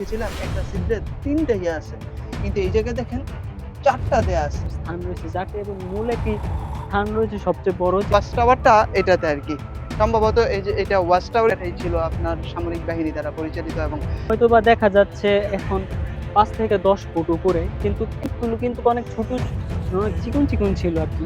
দেখেছিলাম একটা সিদ্ধে তিনটে ইয়ে আছে। কিন্তু এই জায়গায় দেখেন চারটা দেয়া আছে। স্থান রয়েছে যাকে এবং মূল একটি স্থান রয়েছে সবচেয়ে বড়? ওয়াচ টাওয়ারটা এটাতে আর কি। সম্ভবত এই যে এটা ওয়াচ টাওয়ার এটাই ছিল আপনার সামরিক বাহিনী দ্বারা পরিচালিত এবং হয়তো বা দেখা যাচ্ছে এখন পাঁচ থেকে দশ ফুট উপরে কিন্তু কিন্তু অনেক ছোট অনেক চিকন চিকন ছিল আর কি।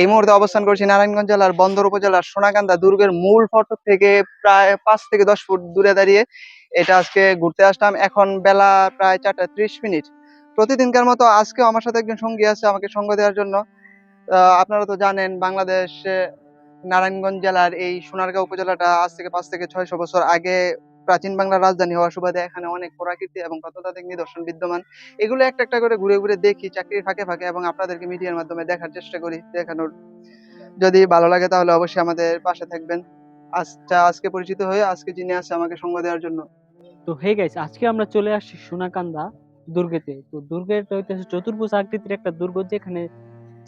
এই মুহূর্তে অবস্থান করছি নারায়ণগঞ্জ জেলার বন্দর উপজেলার সোনাকান্দা দুর্গের মূল ফটক থেকে প্রায় পাঁচ থেকে দশ ফুট দূরে দাঁড়িয়ে এটা আজকে ঘুরতে আসলাম। এখন বেলা প্রায় চারটা ত্রিশ মিনিট। প্রতিদিনকার মতো আজকেও আমার সাথে একজন সঙ্গী আছে আমাকে সঙ্গ দেওয়ার জন্য। আপনারা তো জানেন বাংলাদেশ নারায়ণগঞ্জ জেলার এই সোনারগাঁও উপজেলাটা আজ থেকে পাঁচ থেকে ছয়শো বছর আগে প্রাচীন বাংলার রাজধানী হওয়ার সুবাদে এখানে অনেক প্রাকৃতি এবং প্রত্নতাত্ত্বিক নিদর্শন বিদ্যমান। এগুলো একটা একটা করে ঘুরে ঘুরে দেখি, চাকরির ফাঁকে ফাঁকে এবং আপনাদেরকে মিডিয়ার মাধ্যমে দেখার চেষ্টা করি দেখানোর। যদি ভালো লাগে তাহলে অবশ্যই আমাদের পাশে থাকবেন। আজটা আজকে পরিচিত হয়ে আজকে যিনি আছে আমাকে সঙ্গ দেওয়ার জন্য। তো হে গাইস আজকে আমরা চলে আসছি সোনাকান্দা দুর্গেতে। তো দুর্গের চতুর্ভুজ আকৃতির একটা দুর্গ যেখানে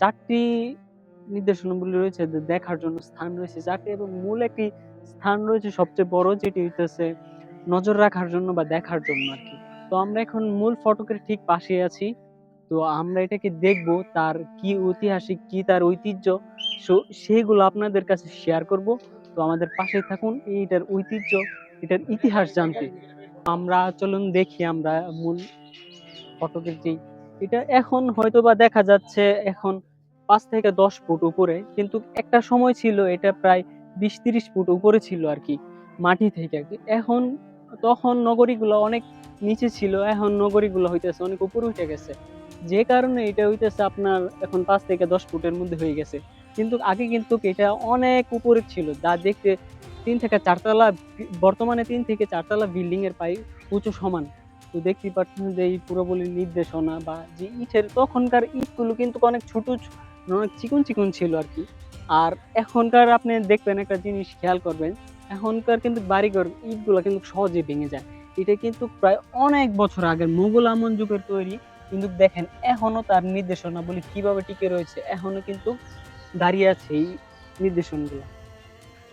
চারটি নির্দেশনাগুলি রয়েছে দেখার জন্য স্থান রয়েছে চারটি এবং মূল একটি স্থান রয়েছে সবচেয়ে বড় যেটি হইতেছে নজর রাখার জন্য বা দেখার জন্য আর কি। তো আমরা এখন মূল ফটকের ঠিক পাশে আছি। তো আমরা এটাকে দেখব তার কি ঐতিহাসিক, কি তার ঐতিহ্য। সো- সেইগুলো আপনাদের কাছে শেয়ার করব। তো আমাদের পাশে থাকুন, এইটার ঐতিহ্য, এটার ইতিহাস জানতে। আমরা চলুন দেখি আমরা মূল ফটকের যে এটা এখন হয়তো বা দেখা যাচ্ছে, এখন পাঁচ থেকে দশ ফুট উপরে, কিন্তু একটা সময় ছিল এটা প্রায় বিশ তিরিশ ফুট উপরে ছিল আর কি, মাটি থেকে এখন তখন নগরীগুলো অনেক নিচে ছিল, এখন নগরীগুলো হইতেছে অনেক উপরে উঠে গেছে। যে কারণে এটা হইতেছে আপনার এখন পাঁচ থেকে দশ ফুটের মধ্যে হয়ে গেছে। কিন্তু আগে কিন্তু এটা অনেক উপরে ছিল, যা দেখতে তিন থেকে চারতলা, বর্তমানে তিন থেকে চারতলা বিল্ডিং এর পাই উঁচু সমান। তো দেখতেই পাচ্ছেন যে এই পুরোপুরি নির্দেশনা বা যে ইটের তখনকার ইটগুলো কিন্তু অনেক ছোট চিকন চিকন ছিল আর কি আর এখনকার আপনি দেখবেন একটা জিনিস খেয়াল করবেন, এখনকার কিন্তু বাড়িঘর, ইটগুলো কিন্তু সহজে ভেঙে যায়। এটা কিন্তু প্রায় অনেক বছর আগের মোগল আমন যুগের তৈরি। কিন্তু দেখেন, এখনও তার নির্দেশনা বলি কীভাবে টিকে রয়েছে, এখনও কিন্তু দাঁড়িয়ে আছে এই নির্দেশনগুলো।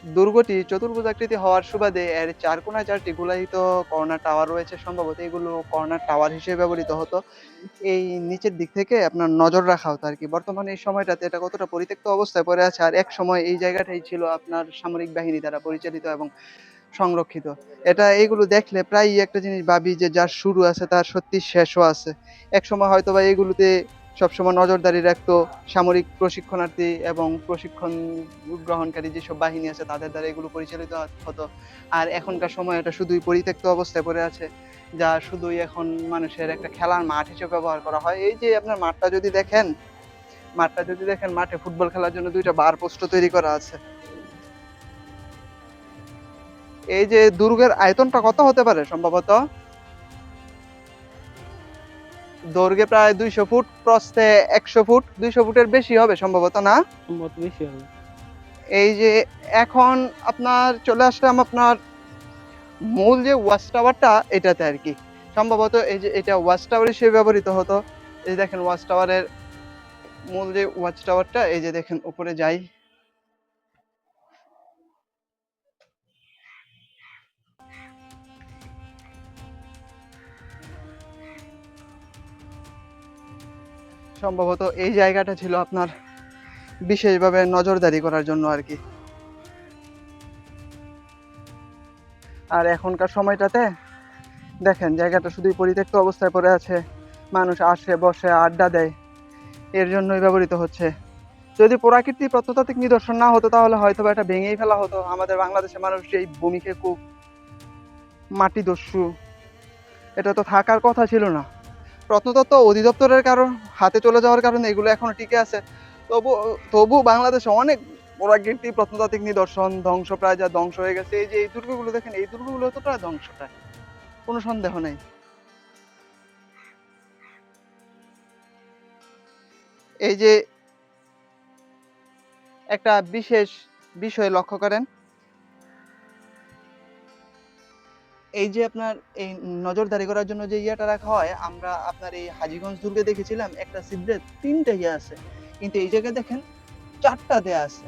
দুর্গটি চতুর্ভুজ আকৃতি হওয়ার সুবাদে এর চার কোনায় চারটি গোলায়িত কর্নার টাওয়ার রয়েছে। সম্ভবত এগুলো কর্নার টাওয়ার হিসেবে ব্যবহৃত হতো। এই নিচের দিক থেকে আপনার নজর রাখা হতো আর কি। বর্তমানে এই সময়টাতে এটা কতটা পরিত্যক্ত অবস্থায় পড়ে আছে আর এক সময় এই জায়গাটাই ছিল আপনার সামরিক বাহিনী দ্বারা পরিচালিত এবং সংরক্ষিত। এটা এইগুলো দেখলে প্রায়ই একটা জিনিস ভাবি যে যার শুরু আছে তার সত্যি শেষও আছে। এক সময় হয়তো বা এগুলোতে সবসময় নজরদারি রাখতো। সামরিক প্রশিক্ষণার্থী এবং প্রশিক্ষণ গ্রহণকারী যেসব বাহিনী আছে, তাদের দ্বারা এগুলো পরিচালিত হতো। আর এখনকার সময় এটা শুধুই পরিত্যক্ত অবস্থায় পড়ে আছে, যা শুধুই এখন মানুষের একটা খেলার মাঠ হিসেবে ব্যবহার করা হয়। এই যে আপনার মাঠটা যদি দেখেন, মাঠটা যদি দেখেন, মাঠে ফুটবল খেলার জন্য দুইটা বার পোস্ট তৈরি করা আছে। এই যে দুর্গের আয়তনটা কত হতে পারে সম্ভবত? দৈর্ঘ্যে প্রায় দুইশো ফুট প্রস্থে একশো ফুট। দুইশো ফুটের বেশি হবে সম্ভবত না? সম্ভবত বেশি হবে। এই যে এখন আপনার চলে আসলাম আপনার মূল যে ওয়াচ টাওয়ারটা এটাতে আর কি। সম্ভবত এই যে এটা ওয়াচ টাওয়ার হিসেবে ব্যবহৃত হতো। এই যে দেখেন ওয়াচ টাওয়ারের মূল যে ওয়াচ টাওয়ারটা এই যে দেখেন উপরে যাই। সম্ভবত এই জায়গাটা ছিল আপনার বিশেষভাবে নজরদারি করার জন্য আর কি। আর এখনকার সময়টাতে দেখেন, জায়গাটা শুধুই পরিত্যক্ত অবস্থায় পড়ে আছে। মানুষ আসে, বসে, আড্ডা দেয়। এর জন্যই ব্যবহৃত হচ্ছে। যদি প্রাকৃতিক প্রত্নতাত্ত্বিক নিদর্শন না হতো, তাহলে হয়তো এটা ভেঙেই ফেলা হতো। আমাদের বাংলাদেশের মানুষ এই ভূমিকে খুব মাটি দস্যু, এটা তো থাকার কথা ছিল না। প্রত্নতত্ত্ব অধিদপ্তরের কারণ, হাতে চলে যাওয়ার কারণে এগুলো এখনও টিকে আছে। তবু তবু বাংলাদেশে অনেক প্রাকৃতিক প্রত্নতাত্ত্বিক নিদর্শন ধ্বংস প্রায় যা ধ্বংস হয়ে গেছে। এই যে এই দুর্গগুলো দেখেন, এই দুর্গগুলো তো প্রায় ধ্বংস প্রায় কোনো সন্দেহ নেই। এই যে একটা বিশেষ বিষয় লক্ষ্য করেন এই যে আপনার এই নজরদারি করার জন্য যে ইয়াটা রাখা হয়, আমরা আপনার এই হাজিগঞ্জ দুর্গে দেখেছিলাম, একটা সিদ্ধে তিনটে ইয়ে আছে। কিন্তু এই জায়গায় দেখেন, চারটা দেয়া আছে।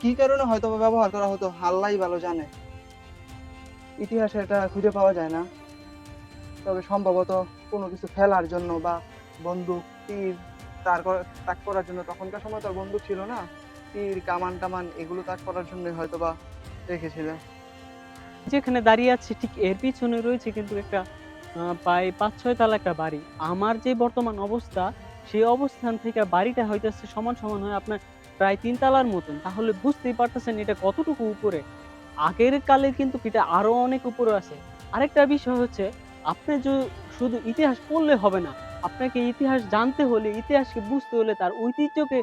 কি কারণে হয়তো ব্যবহার করা হতো হাল্লাই ভালো জানে। ইতিহাসে এটা খুঁজে পাওয়া যায় না। তবে সম্ভবত কোনো কিছু ফেলার জন্য বা বন্দুক, তীর, তার তাক করার জন্য তখনকার সময় তো বন্দুক ছিল না। তীর কামান টামান এগুলো তাক করার জন্য হয়তো বা রেখেছিল যেখানে দাঁড়িয়ে আছে, ঠিক এর পিছনে রয়েছে কিন্তু একটা প্রায় পাঁচ ছয় তালা একটা বাড়ি। আমার যে বর্তমান অবস্থা, সেই অবস্থান থেকে বাড়িটা হইতেছে সমান সমান হয় আপনার প্রায় তিন তালার মতন। তাহলে বুঝতেই পারতেছেন এটা কতটুকু উপরে। আগের কালে কিন্তু এটা আরও অনেক উপরে আছে। আরেকটা বিষয় হচ্ছে, আপনি যে শুধু ইতিহাস পড়লে হবে না, আপনাকে ইতিহাস জানতে হলে, ইতিহাসকে বুঝতে হলে, তার ঐতিহ্যকে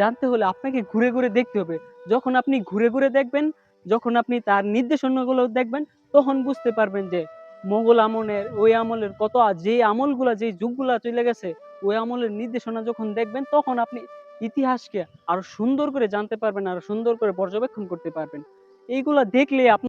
জানতে হলে আপনাকে ঘুরে ঘুরে দেখতে হবে। যখন আপনি ঘুরে ঘুরে দেখবেন যখন আপনি তার নির্দেশনাগুলো দেখবেন, তখন বুঝতে পারবেন যে মোগল আমলের, ওই আমলের কত যে আমলগুলা, যে যুগগুলা চলে গেছে, ওই আমলের নির্দেশনা যখন দেখবেন, তখন আপনি ইতিহাসকে আরও সুন্দর করে জানতে পারবেন, আরও সুন্দর করে পর্যবেক্ষণ করতে পারবেন। এইগুলা দেখলে আপনি